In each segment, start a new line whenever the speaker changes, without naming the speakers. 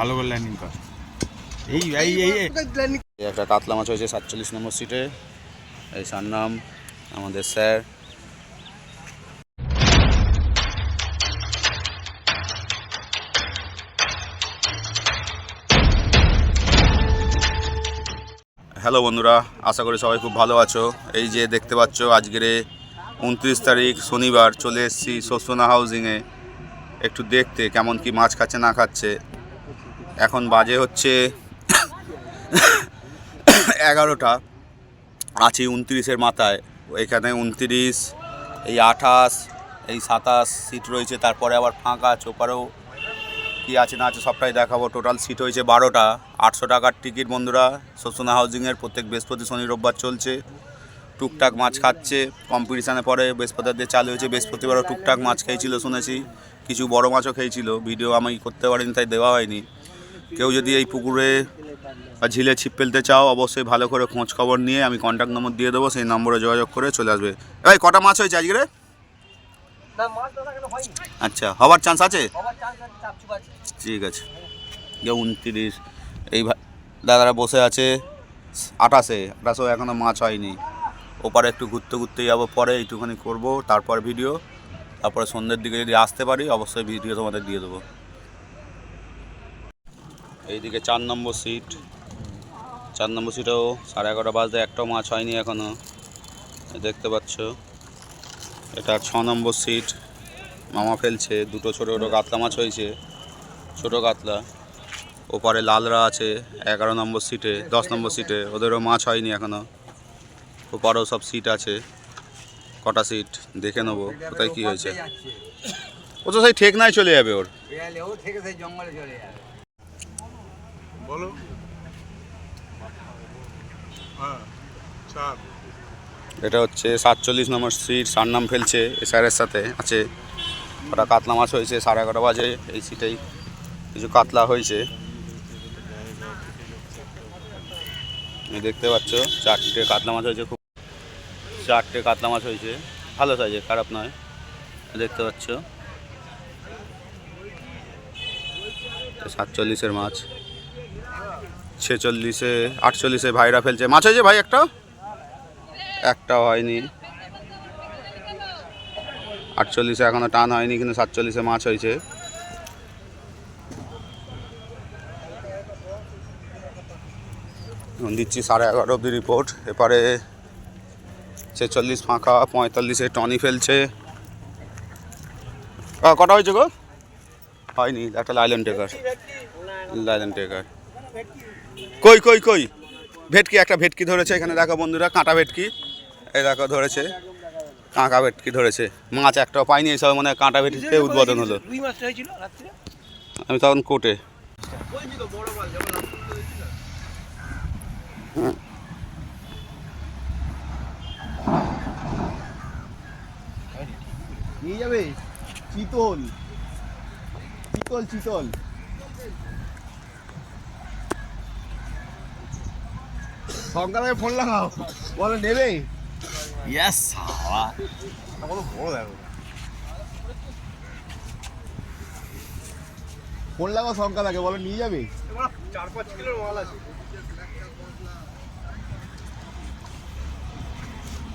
ভালো করে ল্যান্ডিং কর। এই এই এই
একটা কাতলা মাছ হয়েছে সাতচল্লিশ নম্বর সিটে এই স্যার নাম আমাদের স্যার। হ্যালো বন্ধুরা, আশা করি সবাই খুব ভালো আছো। এই যে দেখতে পাচ্ছ, আজকের উনত্রিশ তারিখ, শনিবার, চলে এসেছি সোসোনা হাউজিংয়ে একটু দেখতে কেমন কি মাছ খাচ্ছে, না খাচ্ছে। এখন বাজে হচ্ছে এগারোটা। আছি উনত্রিশের মাথায়। এখানে উনত্রিশ, এই আঠাশ, এই সাতাশ সিট রয়েছে। তারপরে আবার ফাঁকা আছে, ওপারেও কী আছে না আছে সবটাই দেখাবো। টোটাল সিট হয়েছে বারোটা। আটশো টাকার টিকিট বন্ধুরা সোসোনা হাউজিংয়ের প্রত্যেক বৃহস্পতি, শনি, রোববার চলছে। টুকটাক মাছ খাচ্ছে। কম্পিটিশানে পরে বৃহস্পতিবার দিয়ে চালু হয়েছে। বৃহস্পতিবারও টুকটাক মাছ খেয়েছিল, শুনেছি। কিছু বড় মাছও খেয়েছিল। ভিডিও আমি করতে পারিনি, তাই দেওয়া হয়নি। কেউ যদি এই পুকুরে বা ঝিলে ছিপ ফেলতে চাও অবশ্যই ভালো করে খোঁজ খবর নিয়ে আমি কন্ট্যাক্ট নম্বর দিয়ে দেবো সেই নম্বরে যোগাযোগ করে চলে আসবে। ভাই কটা মাছ হয়েছে আজকে রে? আচ্ছা হবার চান্স আছে? ঠিক আছে। যে উনত্রিশ এই দাদারা বসে আছে আঠাশে আঠাশেও এখনও মাছ হয়নি। ওপারে একটু ঘুরতে ঘুরতে যাব পরে একটুখানি করব তারপর ভিডিও তারপরে সন্ধ্যের দিকে যদি আসতে পারি অবশ্যই ভিডিও তোমাদের দিয়ে দেবো। এইদিকে চার নম্বর সিট। চার নম্বর সিটেও সাড়ে এগারোটা বাজতে একটাও মাছ হয়নি এখনও দেখতে পাচ্ছ। এটা ছ নম্বর সিট। মামা ফেলছে। দুটো ছোটো ছোটো কাতলা মাছ হয়েছে। ছোটো কাতলা। ওপারে লালরা আছে এগারো নম্বর সিটে, দশ নম্বর সিটে। ওদেরও মাছ হয়নি এখনও ওপারেও সব সিট আছে। কটা সিট? দেখে নেব কোথায় কী হয়েছে। ও তো সেই ঠেক নাই চলে যাবে। ওর
বলো। হ্যাঁ
এটা হচ্ছে সাতচল্লিশ নম্বর সিট সার নাম ফেলছে এ স্যারের সাথে, আছে। ওটা কাতলা মাছ হয়েছে, সাড়ে এগারো বাজে এই সিটেই। কিছু কাতলা হয়েছে। দেখতে পাচ্ছ, চারটে কাতলা মাছ হয়েছে খুব চারটে কাতলা মাছ হয়েছে। ভালো সাইজে খারাপ নয়। দেখতে পাচ্ছ। সাতচল্লিশের মাছ। ছেচল্লিশে, আটচল্লিশে ভাইরা ফেলছে। মাছ হয়েছে ভাই একটা? একটাও হয়নি। আটচল্লিশে এখনও টান হয়নি, কিন্তু সাতচল্লিশে মাছ হয়েছে। দিচ্ছি সাড়ে এগারো অব্দি রিপোর্ট এপারে ছেচল্লিশ ফাঁকা, পঁয়তাল্লিশে টনি ফেলছে। কটা হয়েছে গো? হয়নি, একটা লাইলেন টেকার লাইলেন টেকার কই কই কই? ভেটকি একটা ভেটকি ধরেছে এখানে দেখো বন্ধুরা কাঁটা ভেটকি। এই দেখো ধরেছে। কাঁকা ভেটকি ধরেছে। মাছ একটাও পাইনি এইসব মানে কাঁটা ভেটকিতে উদ্বোধন হলো। আমি তখন কোটে।
নিয়ে যাবে? চিতল। চিতল চিতল। শঙ্করকে ফোন লাগাও। বলো নেবে?
ইয়াস সাওয়া
কত বড় দেখো। ফোন লাগাও শঙ্করকে বলো নিয়ে যাবে? চার পাঁচ কিলোর মাল আছে।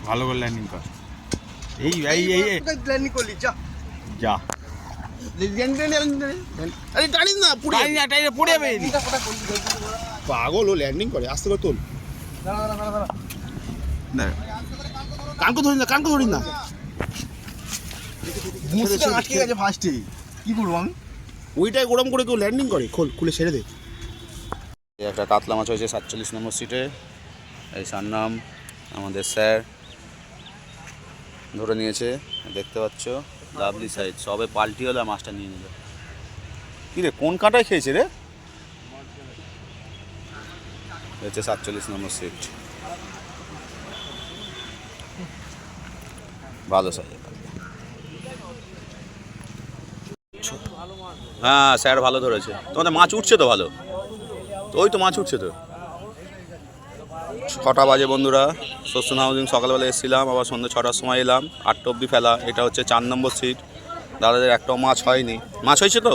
ভালো করে ল্যান্ডিং কর। এই এই এই।
প্ল্যানিং করলি যা।
যা।
আরে টানিস না পুড়ে
টাইম না টাইম পড়ে যাবে।
পাগল ও ল্যান্ডিং করে। আস্তে করে তোল। কানকো ধরি না কানকো ধরি না। আটকে গেছে ফার্স্টে কি করব আমি? ওইটাই গরম করে কেউ ল্যান্ডিং করে খোল খুলে ছেড়ে দে।
একটা কাতলা মাছ হয়েছে সাতচল্লিশ নম্বর সিটে এই স্যার নাম আমাদের স্যার ধরে নিয়েছে দেখতে পাচ্ছ? লাভলি সাইজ সবে পাল্টি হলে আর মাছটা নিয়ে নিল কী রে কোন কাঁটায় খেয়েছে রে? হচ্ছে সাতচল্লিশ নম্বর সিট ভালো সাইজ হ্যাঁ স্যার ভালো ধরেছে। তোমাদের মাছ উঠছে তো ভালো? তো ওই তো মাছ উঠছে তো। ছটা বাজে বন্ধুরা সোসন হাউজিং সকালবেলা এসেছিলাম, আবার সন্ধ্যে ছটার সময় এলাম, আটটা অব্দি ফেলা, এটা হচ্ছে চার নম্বর সিট দাদাদের একটাও মাছ হয়নি। মাছ হয়েছে তো?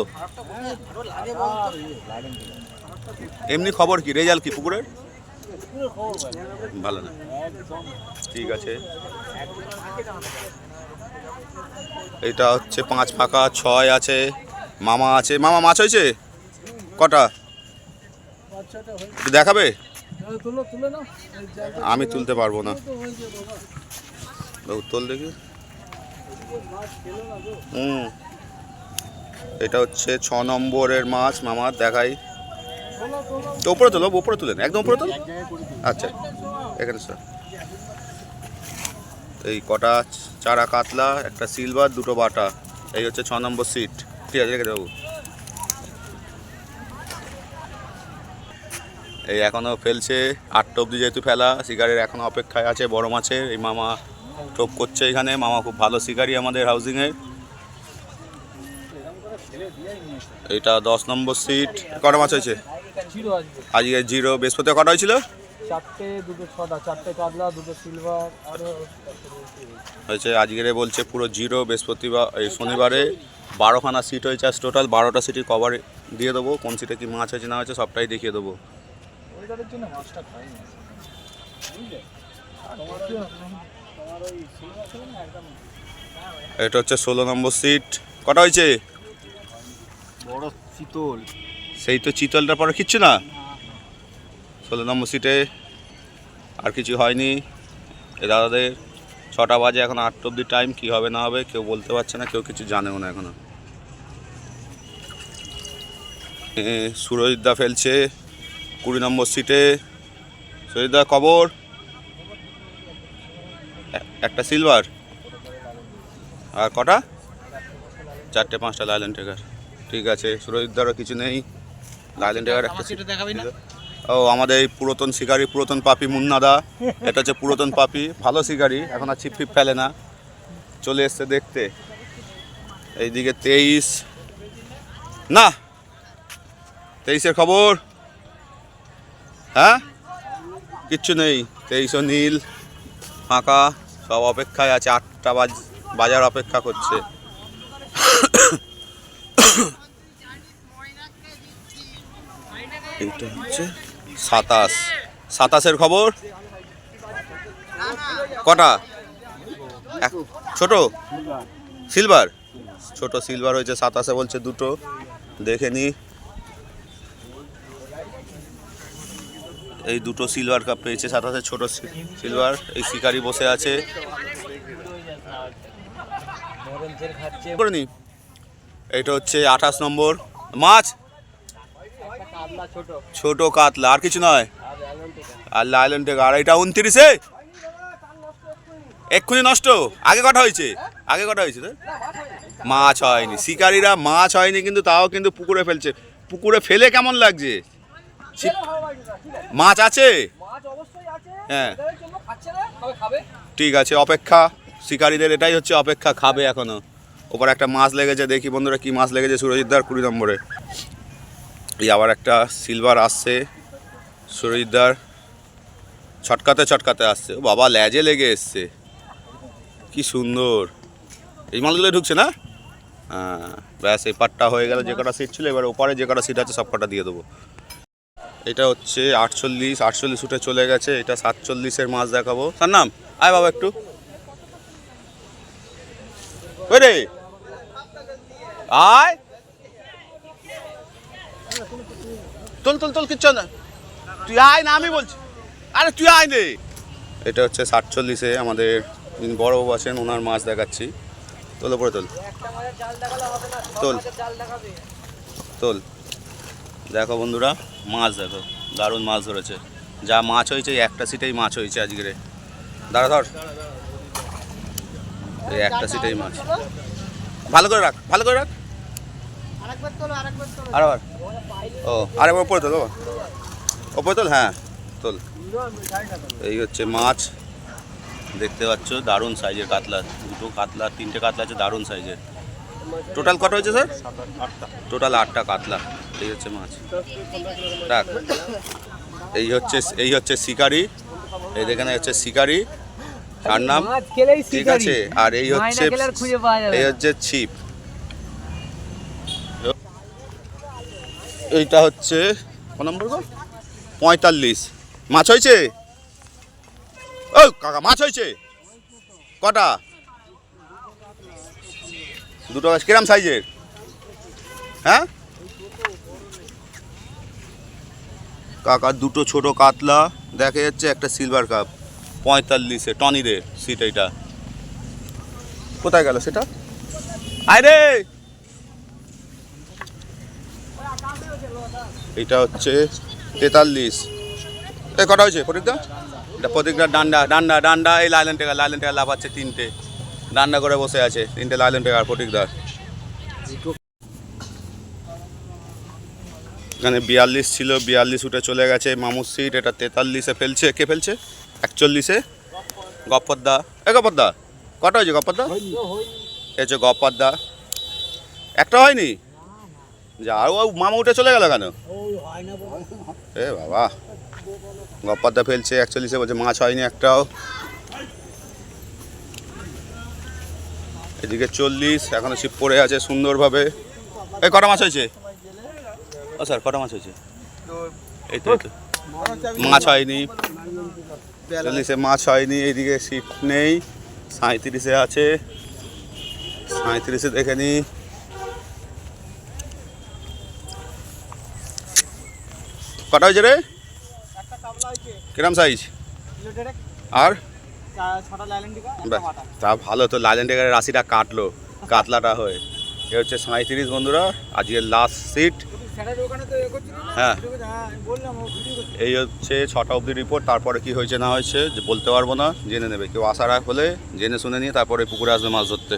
এমনি খবর কি? রেজাল্ট কি পুকুরের? ভালো না। ঠিক আছে। এটা হচ্ছে পাঁচ ফাঁকা, ছয় আছে। মামা আছে। মামা, মাছ হয়েছে? কটা? দেখাবে? আমি তুলতে পারব না। তোল দেখি। হুম। এটা হচ্ছে ছ নম্বরের মাছ। মামার দেখাই। তো উপরে তোলো, উপরে তুলেন একদম উপরে তোল? আচ্ছা এখানে স্যার এই কটা চারা কাতলা, একটা সিলভার, দুটো বাটা। এই হচ্ছে ছ নম্বর সিট। ঠিক আছে, রেখে দে এই এখনও ফেলছে। আটটা অব্দি যেহেতু ফেলা, শিকারের এখনও অপেক্ষায় আছে বড় মাছের। এই মামা টোপ করছে এখানে। মামা খুব ভালো শিকারি আমাদের হাউজিংয়ের এটা দশ নম্বর সিট। কটা মাছ হয়েছে?
আজকে
জিরো বৃহস্পতি কটা হয়েছিল?
চারটে দুটো ছটা চারটে কাতলা দুটো সিলভার
হয়েছে আজকের বলছে পুরো জিরো বৃহস্পতিবার এই শনিবারে বারোখানা সিট হয়েছে আজ টোটাল বারোটা সিটের কভার দিয়ে দেবো। কোন সিটে কি মাছ হয়েছে না হয়েছে সবটাই দেখিয়ে দেবো।
আর
এটা হচ্ছে ষোলো নম্বর সিট কটা হয়েছে?
বড় শীতল
সেই তো চিতলটার পরে কিচ্ছু না? ষোলো নম্বর সিটে আর কিছু হয়নি। এ দাদাদের ছটা বাজে, এখন আটটা অব্দি টাইম কী হবে না হবে কেউ বলতে পারছে না, কেউ কিছু জানেও না এখনও। সুরজিৎদা ফেলছে কুড়ি নম্বর সিটে সুরজিৎদা কবর একটা সিলভার আর কটা? চারটে পাঁচটা লাইলেন টেকার ঠিক আছে সুরজিৎদারও কিছু নেই। একটা ও আমাদের এই পুরাতন শিকারি পুরাতন পাপি মুন্নাদা। এটা হচ্ছে পুরাতন পাপি ভালো শিকারি এখন আর ছিপ ফিপ ফেলে না। চলে এসছে দেখতে। এইদিকে তেইশ। না! তেইশের খবর? হ্যাঁ? কিচ্ছু নেই। তেইশও নীল ফাঁকা সব অপেক্ষায় আছে আটটা বাজ বাজার অপেক্ষা করছে। এইটা হচ্ছে সাতাশ। সাতাশের খবর? কটা? ছোট? সিলভার? ছোট সিলভার হয়েছে সাতাশে বলছে দুটো। দেখে নি। এই দুটো সিলভার কাপ পেয়েছে সাতাশে ছোট সিলভার। এই শিকারি বসে আছে। করে নি এইটা হচ্ছে আঠাশ নম্বর। মাছ?
ছোট।
কাতলা আর কিছু নয়?
আর এমন টিকা।
আর এটা উনত্রিশে? এক্ষুনি নষ্ট? আগে কটা হয়েছে? আগে কটা হয়েছে তো? মাছ হয়নি। শিকারীরা মাছ হয়নি কিন্তু তাও কিন্তু পুকুরে ফেলছে। পুকুরে ফেলে কেমন লাগছে? মাছ আছে? হ্যাঁ। ঠিক আছে অপেক্ষা। শিকারীদের এটাই হচ্ছে অপেক্ষা খাবে এখনও। ওপর একটা মাছ লেগেছে দেখি বন্ধুরা কি মাছ লেগেছে সুরজিৎদার কুড়ি নম্বরে। এই আবার একটা সিলভার আসছে। সুরজিৎদার ছটকাতে ছটকাতে আসছে। ও বাবা, ল্যাজে লেগে এসছে। কি সুন্দর। এই মালগুলো ঢুকছে না? হ্যাঁ ব্যাস, এই পাটটা হয়ে গেল, যে কটা সিট ছিল, এবার ওপারে যে কটা সিট আছে সব কটা দিয়ে দেবো। এটা হচ্ছে আটচল্লিশ আটচল্লিশ উঠে চলে গেছে। এটা সাতচল্লিশের মাছ দেখাবো। তার নাম আয় বাবা একটু। ওই রে! আয়! তোল তোল তোল কিচ্ছু না। তুই আয় না আমি বলছি। আরে তুই আয় নে। এটা হচ্ছে সাতচল্লিশে আমাদের যিনি বড়বাবু আছেন ওনার মাছ দেখাচ্ছি। তোল ওপরে তোল।
একটা মাছের জাল দেখালে হবে না ছ
তোল। তোল। দেখো বন্ধুরা মাছ দেখো দারুণ মাছ ধরেছে। যা মাছ হয়েছে এই একটা সিটেই মাছ হয়েছে আজকেরে দাঁড়া ধর। এই একটা সিটেই মাছ। ভালো করে রাখ ভালো করে রাখ।
আরেকবার তোলো আরেকবার তোলো।
আরেবার ও আরেকবার ওপরে তোল। ওপরে তোল হ্যাঁ তোল। এই হচ্ছে মাছ। দেখতে পাচ্ছ দারুণ সাইজের কাতলা দুটো কাতলা তিনটে কাতলা আছে দারুণ সাইজের। টোটাল কত হয়েছে স্যার টোটাল আটটা কাতলা এই হচ্ছে মাছ। রাখ। এই হচ্ছে এই হচ্ছে শিকারি। এই দেখেন হচ্ছে শিকারি। তার নাম ঠিক আছে আর এই হচ্ছে
আর
এই হচ্ছে ছিপ। এইটা হচ্ছে পঁয়তাল্লিশ। মাছ হয়েছে? ও, কাকা, মাছ হয়েছে। কটা? দুটো গাছ কিরম সাইজের? হ্যাঁ? কাকা, দুটো ছোট কাতলা, দেখা যাচ্ছে একটা সিলভার কাপ পঁয়তাল্লিশে টনিরে সিট এইটা। কোথায় গেল সেটা? আয় রে! এটা হচ্ছে তেতাল্লিশ। এই কটা হয়েছে প্রতীকদা এটা প্রতীকদা ডান্ডা ডান্ডা ডান্ডা, এই লাইলেন টেকা লাইলেন টেকা লাফাচ্ছে তিনটে। ডান্ডা করে বসে আছে, তিনটে লাইলেন টেকার প্রতীকদার এখানে বিয়াল্লিশ ছিল, বিয়াল্লিশ উঠে চলে গেছে মামুর সিট, এটা তেতাল্লিশে ফেলছে। কে ফেলছে? একচল্লিশে? গপ্পদ্দা এ গপ্পদ্দা কটা হয়েছে গপ্পদ্দা এই হচ্ছে গপ্পদ্দা একটা হয়নি? যা ও মামা উঠে চলে গেল কেন? এ বাবা গপ্পারদা ফেলছে একচল্লিশে বলছে মাছ হয়নি একটাও। এদিকে চল্লিশ এখনও ছিপ পড়ে আছে সুন্দরভাবে। এই কটা মাছ হয়েছে? ও স্যার কটা মাছ হয়েছে? এই তো মাছ হয়নি। চল্লিশে মাছ হয়নি এইদিকে সিট নেই সাঁত্রিশে আছে। সাঁত্রিশে দেখে নি। কটা হয়েছে রে? কিরম সাইজ আর? তা ভালো তো লালেন টেকার রাশিটা কাটলো, কাতলাটা হয়ে। এ হচ্ছে সাঁত্রিশ বন্ধুরা, আজকের লাস্ট সিট হ্যাঁ। এই হচ্ছে ছটা অবধি রিপোর্ট তারপরে কি হয়েছে না হয়েছে, যে বলতে পারব না, জেনে নেবে। কেউ আসার হলে জেনে শুনে নিয়ে তারপরে পুকুরে আসবে মাছ ধরতে।